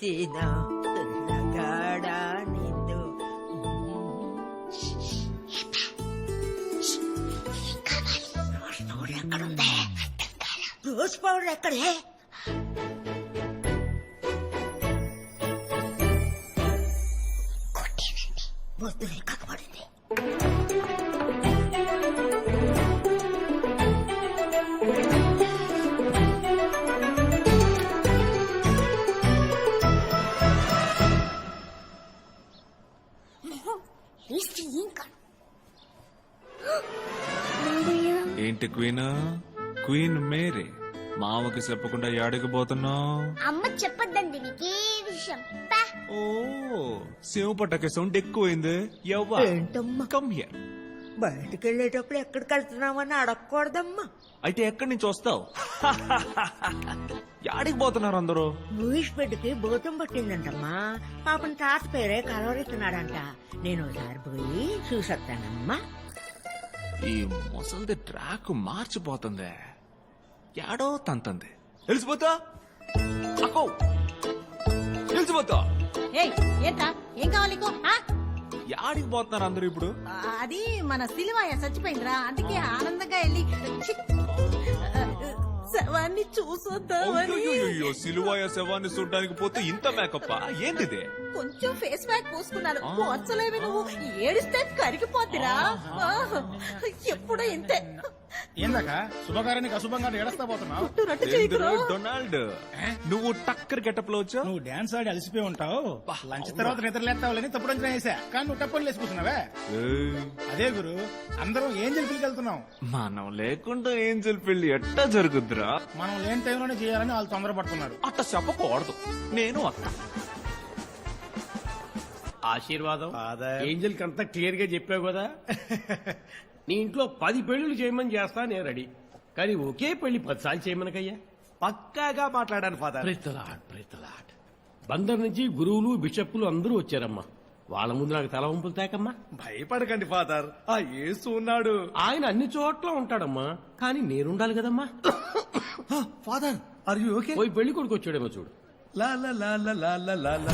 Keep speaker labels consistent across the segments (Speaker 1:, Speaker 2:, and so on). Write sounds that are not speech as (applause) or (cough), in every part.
Speaker 1: చేసిన కాడా నిందు ఎక్కడుందే rose powder ఎక్కడే వద్దులే
Speaker 2: ఏంటి క్వీన్? Queen Mary. మామకి చెప్పకుండా యాడికి పోతున్నావు
Speaker 3: అమ్మ చెప్పొద్దండి నీకే విషయం. పా.
Speaker 2: ఓ సేవ్ పట్టక సౌండ్ ఎక్కువైంది. ఎవ్వా
Speaker 1: ఏంటమ్మా?
Speaker 2: కమ్ హియర్
Speaker 1: బయటికి వెళ్ళేటప్పుడు ఎక్కడికి వెళ్తున్నామని అడగకూడదమ్మా.
Speaker 2: అయితే ఎక్కడి నుంచి వస్తావు? యాడికి పోతున్నారు అందరూ?
Speaker 1: లూయిస్ బిడ్డకి భూతం పట్టిందంటమ్మా. పాపం తాత పేరే కలవరిస్తున్నాడంట. నేను ఒకసారి పోయి చూసొస్తానమ్మా
Speaker 2: ఈ ముసలిది ట్రాక్ మార్చిపోతుంది. యాడో తంతంది. తెలిసిపోతా అక్కో తెలిసిపోతా
Speaker 4: ఏంటా ఏం కావాలి?
Speaker 2: యాడికి పోతున్నారు అందరూ ఇప్పుడు?
Speaker 4: అది మన సిలివాయ చచ్చిపోయిందిరా. అందుకే ఆనందంగా వెళ్ళి శవాన్ని చూసొద్దామని
Speaker 2: అయ్యో సిలువాయ శవాన్ని చూడడానికి పోతే ఇంత మేకప్ప? ఏంటిది?
Speaker 4: కొంచెం ఫేస్ ప్యాక్ పూసుకున్నాను. పోర్చలేవి నువ్వు. ఏడిస్తే కరిగిపోద్దిరా. ఎప్పుడూ ఇంతే.
Speaker 5: ఏందాక? శుభకార్యానికి అశుభంగా ఎడస్తా పోతున్నావు?
Speaker 2: డొనాల్డ్? నువ్వు టక్కర్ గెటప్లో వచ్చావు?
Speaker 5: నువ్వు డాన్స్ ఆడి అలసిపోయి ఉంటావు. లంచ్ తర్వాత నిద్రలేస్తావులని తప్పుడు అంచనా వేసా. కానీ నువ్వు టప్పని లేసుకుంటున్నావే. అదే గురు అందరం ఏం జరిపి వెళ్తున్నాం.
Speaker 2: మనం లేకుండా ఏంజల్ పెళ్ళి ఎట్టా జరుగుద్దిరా?
Speaker 5: మనం లేని టైంలోనే చేయాలని వాళ్ళు తొందరపడుతున్నారు
Speaker 2: అట్ట చెప్పకూడదు. నేను అత్త
Speaker 6: ఆశీర్వాదం? ఏంజల్ కంతా క్లియర్గా చెప్పావు కదా? (laughs) నీ ఇంట్లో పది పెళ్ళిళ్ళు చేయమని చేస్తా నేను రెడీ. కానీ ఒకే పెళ్ళి పదిసార్లు చేయమనకయ్యా.
Speaker 7: పక్కాగా మాట్లాడాను ఫాదర్.
Speaker 6: ప్రితలాడ్ ప్రితలాడ్. బందర్ నుంచి గురువులు బిషప్పులు అందరూ వచ్చారమ్మా. వాళ్ళ ముందు నాకు తల వంపులు తేకమ్మా.
Speaker 7: భయపడకండి ఫాదర్. ఆ యేసు ఉన్నాడు.
Speaker 6: ఆయన అన్ని చోట్ల ఉంటాడమ్మా. కానీ నేనుండాలి కదమ్మా. (coughs)
Speaker 7: ఫాదర్ ఆర్ యు ఓకే
Speaker 6: పోయి పెళ్ళి కొడుకు వచ్చాడేమో చూడు.
Speaker 7: లా లా లా లా లా లా లా.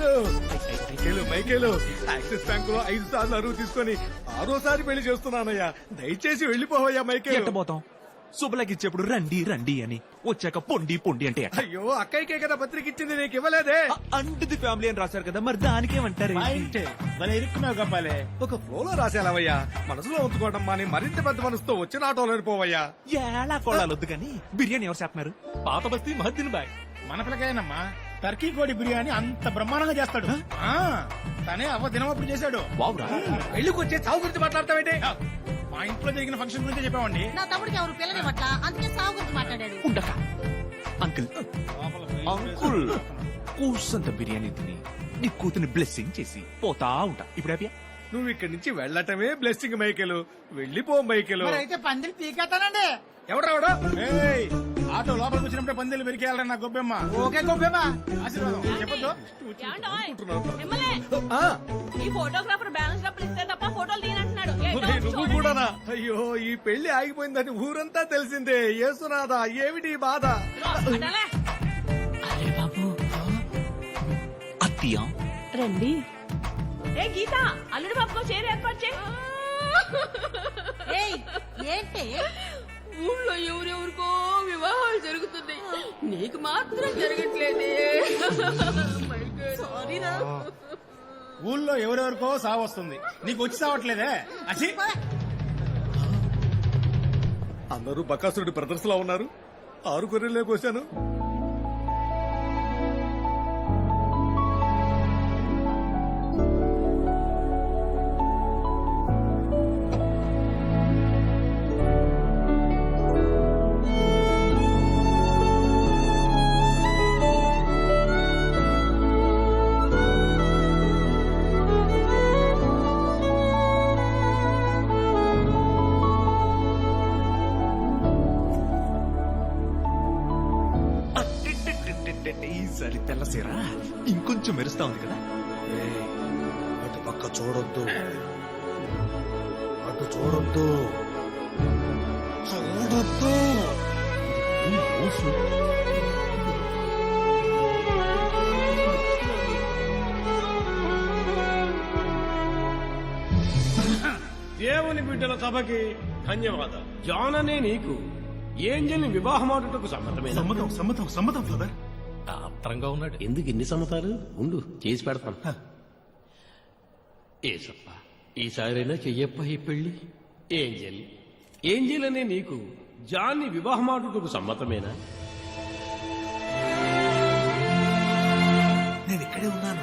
Speaker 7: మైకేలు. Michael Michael. యాక్సిస్ బ్యాంక్లో ఐదు సార్లు అరువు తీసుకొని ఆరోసారి పెళ్ళి చేస్తున్నానయ్యా. దయచేసి వెళ్ళిపోవయ్యా మైకేలు.
Speaker 2: ఎట్టబోతాం శుభలకి ఇచ్చేప్పుడు రండి రండి అని. వచ్చాక పొండి పొండి అంటే?
Speaker 7: అయ్యో అక్కయ్యకే కదా పత్రిక ఇచ్చింది నీకు ఇవ్వలేదే?
Speaker 2: అంటుది ఫ్యామిలీ అని రాశారు కదా మరి దానికేమంటారు?
Speaker 5: ఇరుక్కున్నావు గప్పాలే
Speaker 7: ఒక ఫ్లోలో రాసేలావయ్యా. మనసులో ఉంచుకోవడం మాని మరింత పెద్ద మనసుతో వచ్చిన ఆటోలో పోవయ్యా
Speaker 2: ఎలా కొడాలొద్దు కానీ బిర్యానీ ఎవరు చేస్తున్నారు? పాత బస్తీ మహద్దిన్ బాయ్.
Speaker 5: మన పిల్లకాయనమ్మా. టర్కీ కోడి బిర్యానీ అంత బ్రహ్మాండంగా చేస్తాడు. ఆ తనే అవ్వ దినమప్పుడు చేశాడు.
Speaker 2: వావురా.
Speaker 7: పెళ్ళికి వచ్చే చావు గురించి మాట్లాడతావేంటి?
Speaker 5: మా ఇంట్లో జరిగిన ఫంక్షన్ గురించి చెప్పామండి
Speaker 4: నా తమ్ముడికి ఎవరు పిల్లని పట్ల అందుకే సాగు గురించి మాట్లాడాడు.
Speaker 2: ఉండక అంకుల్ అంకుల్ కూసంత బిర్యానీ తిని నీ కూతుని బ్లెస్సింగ్ చేసి పోతా ఉంటా. ఇప్పుడు హ్యాపీయా
Speaker 7: నువ్వు ఇక్కడి నుంచి వెళ్ళటమే బ్లెస్సింగ్ మైకేలు. వెళ్ళిపో మైకేలు.
Speaker 5: అయితే పందిరి పీకేస్తానండి
Speaker 7: ఎవడెవడో
Speaker 5: ఏయ్, ఆటో లోపలికి వచ్చినప్పుడే పందిలు పెరికేయాలరా నా గొబ్బెమ్మ. ఓకే గొబ్బెమ్మ. ఆశీర్వాదం. చెప్పొద్దు.
Speaker 7: ఆ,
Speaker 8: ఈ ఫోటోగ్రాఫర్ బ్యాలెన్స్ డబ్బులు ఇస్తే తప్ప ఫోటోలు తీనంటున్నాడు
Speaker 7: ఒరేయ్, నువ్వు కూడానా? అయ్యో ఈ పెళ్ళి ఆగిపోయిందని ఊరంతా తెలిసిందే. యేసునాథా ఏమిటి ఈ బాధ?
Speaker 2: అరే బాబు. అత్తియా
Speaker 8: రండి. ఏ గీత అల్లుడి చేరు ఏర్పాటు చేయి.
Speaker 4: ఏయ్ ఏంటి?
Speaker 8: నీకు మాత్రం జరగట్లేదే.
Speaker 4: సారీరా
Speaker 5: ఊళ్ళో ఎవరెవరికో సావు వస్తుంది. నీకు వచ్చి సావట్లేదే? అసి
Speaker 7: అందరూ బకాసురుడి బ్రదర్స్ లా ఉన్నారు. ఆరు గొర్రెలే కోసాను
Speaker 2: ఇంకొంచెం మెరుస్తా ఉంది కదా?
Speaker 7: పక్క చూడొద్దు. అటు చూడొద్దు. చూడొద్దు.
Speaker 6: దేవుని బిడ్డల సభకి ధన్యవాదాలు. జాన్ అనే నీకు. ఏంజల్ని వివాహమాడుటకు సమ్మతమైన
Speaker 5: సమ్మతం సమ్మతం సమ్మతం ఫాదర్.
Speaker 6: ఆత్రంగా ఉన్నాడు. ఎందుకు ఇన్ని సమ్మతాలు ఉండు చేసి పెడతాను. ఏసప్ప ఈసారైనా చెయ్యప్ప ఈ పెళ్ళి ఏంజల్ ఏంజల్ అనే నీకు జాన్ని వివాహమాడుటకు సమ్మతమేనా?
Speaker 2: నేను ఇక్కడే ఉన్నాను.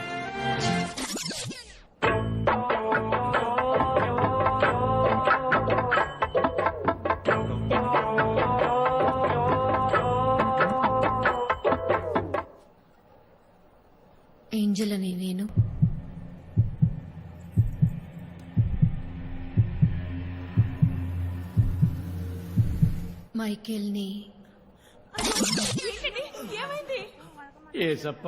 Speaker 9: ఏంజల్ అని నేను. మైకేల్ని.
Speaker 8: ఏమైంది?
Speaker 6: ఏసప్ప.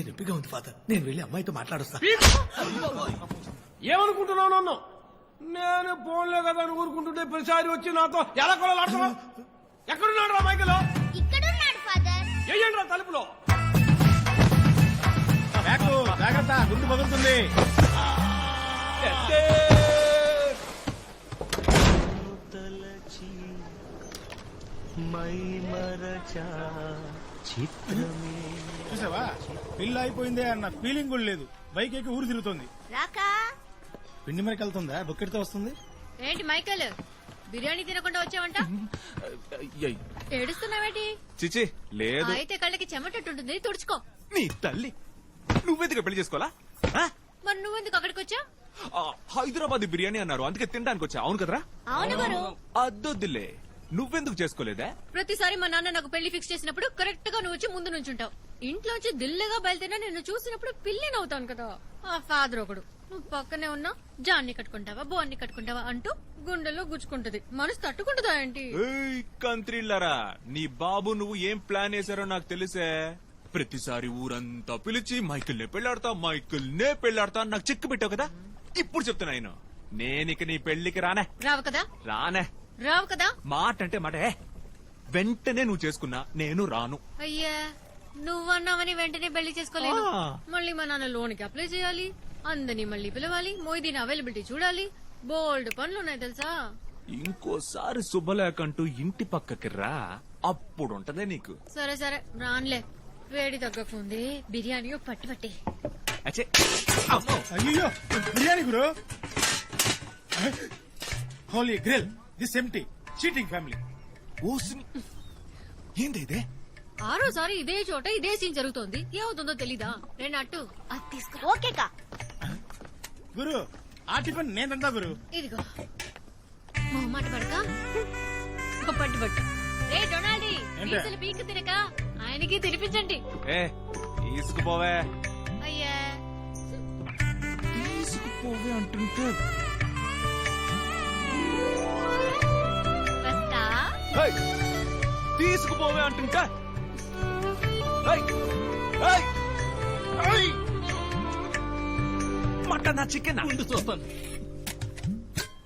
Speaker 7: గుండె నొప్పిగా ఉంది ఫాదర్ నేను వెళ్ళి అమ్మాయితో మాట్లాడొస్తా.
Speaker 6: ఏమనుకుంటున్నావు నన్ను? నేను ఫోన్లే కదా అని ఊరుకుంటుంటే ప్రతిసారి వచ్చి నాతో ఎలా కొలాడుతున్నా ఎక్కడున్నాడు రా మైకలో?
Speaker 3: ఇక్కడున్నాడు ఫాదర్
Speaker 6: ఏయండి రా తలుపులో
Speaker 5: జాగ్రత్త గుండు పగులుతుంది. చూసావా? పిల్ల అయిపోయిందే అన్న ఫీలింగ్ కూడా లేదు. బైక్ ఎక్కి ఊరు తిరుగుతుంది.
Speaker 3: రాకా?
Speaker 5: పిండి మరికి వెళ్తుందా? బొక్కెడితో వస్తుంది.
Speaker 9: ఏంటి మైకేల్? బిర్యానీ తినకుండా వచ్చావంట? ఏడుస్తున్నావేంటి?
Speaker 2: చిచి లేదు.
Speaker 9: అయితే కళ్ళకి చెమటట్టుంటుంది. తుడుచుకో.
Speaker 2: నీ తల్లి నువ్వెందుకు పెళ్ళి చేసుకోవాలా?
Speaker 9: మరి నువ్వెందుకు అక్కడికి వచ్చా
Speaker 2: ఆ, హైదరాబాద్ బిర్యానీ అన్నారు. అందుకే తినడానికి వచ్చా అవును కదరా?
Speaker 3: అవును గురు.
Speaker 2: అద్దొద్దులే నువ్వెందుకు చేసుకోలేదా?
Speaker 9: ప్రతిసారి మా నాన్న నాకు పెళ్ళి ఫిక్స్ చేసినప్పుడు కరెక్ట్గా నువ్వు వచ్చి ముందు నుంచుంటావు. ఇంట్లోంచి దిల్లగా బయలుదేరినా నిన్ను చూసినప్పుడు పిల్లి నవ్వుతాను కదా. ఆ ఫాదర్ ఒకడు నువ్వు పక్కనే ఉన్నా జాన్ని కట్టుకుంటావా బోన్ని కట్టుకుంటావా అంటూ గుండెలో గుచ్చుకుంటది. మనసు తట్టుకుంటుందా ఏంటి?
Speaker 2: కంత్రిల్లరా నీ బాబు నువ్వు ఏం ప్లాన్ వేశారో నాకు తెలిసే. ప్రతిసారి ఊరంతా పిలిచి మైకిల్ నే పెళ్ళాడతా మైకిల్ నే పెళ్ళాడతా నాకు చెక్ పెట్టావు కదా. ఇప్పుడు చెప్తున్నా నేను. నేనిక నీ పెళ్ళికి రానే.
Speaker 9: రావు కదా?
Speaker 2: రానే.
Speaker 9: రావు కదా?
Speaker 2: మాట అంటే మాట. ఏ. వెంటనే నువ్వు చేసుకున్నా నేను రాను.
Speaker 9: అయ్యా నువ్వన్నావని వెంటనే పెళ్ళి చేసుకోలేదు
Speaker 2: ఆ.
Speaker 9: మళ్ళీ మా నాన్న లోన్కి అప్లై చేయాలి అందరినీ మళ్ళీ పిలవాలి మొయ్దీన్ అవైలబిలిటీ చూడాలి. బోల్డ్ పనులు ఉన్నాయి తెలుసా?
Speaker 2: ఇంకోసారి శుభలేకంటూ ఇంటి పక్కకి రా అప్పుడుంటదే నీకు.
Speaker 9: సరే సరే రాన్లే. వేడి తగ్గకుంది బిర్యానీ పట్టి పట్టి.
Speaker 2: అచ్చే.
Speaker 5: అయ్యో బిర్యానీ గురు. Holy grill. దిస్ ఎంటీ చీటింగ్ ఫ్యామిలీ.
Speaker 2: ఓసిని ఏంది ఇదే?
Speaker 9: ఆరోసారి ఇదే చోట ఇదే సీన్ జరుగుతోంది. ఏమవుతుందో తెలీదా? రెండు అట్టు. అది తీసుకురా.
Speaker 3: ఓకే కా
Speaker 5: గురు ఆ టిఫిన్ నేను తింటా గురు.
Speaker 9: ఇదిగో. మొహమాట పడక. పట్టు పట్టు. రే డొనాల్డీ
Speaker 5: ఏంటే?
Speaker 9: పీసులు పీక తినక ఆయనకి తినిపించండి.
Speaker 2: ఏ తీసుకుపోవే.
Speaker 9: అయ్యా.
Speaker 2: తీసుకుపోవే అంటుంటే తీసుకుపోవే అంటుంటే! మటనా చికెన్
Speaker 7: చూస్తాను.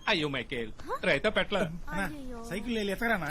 Speaker 7: అయ్యో మైకేల్. రైతా పెట్ల
Speaker 5: అన్నా, సైకిల్ వెళ్ళి ఎత్తగరానా?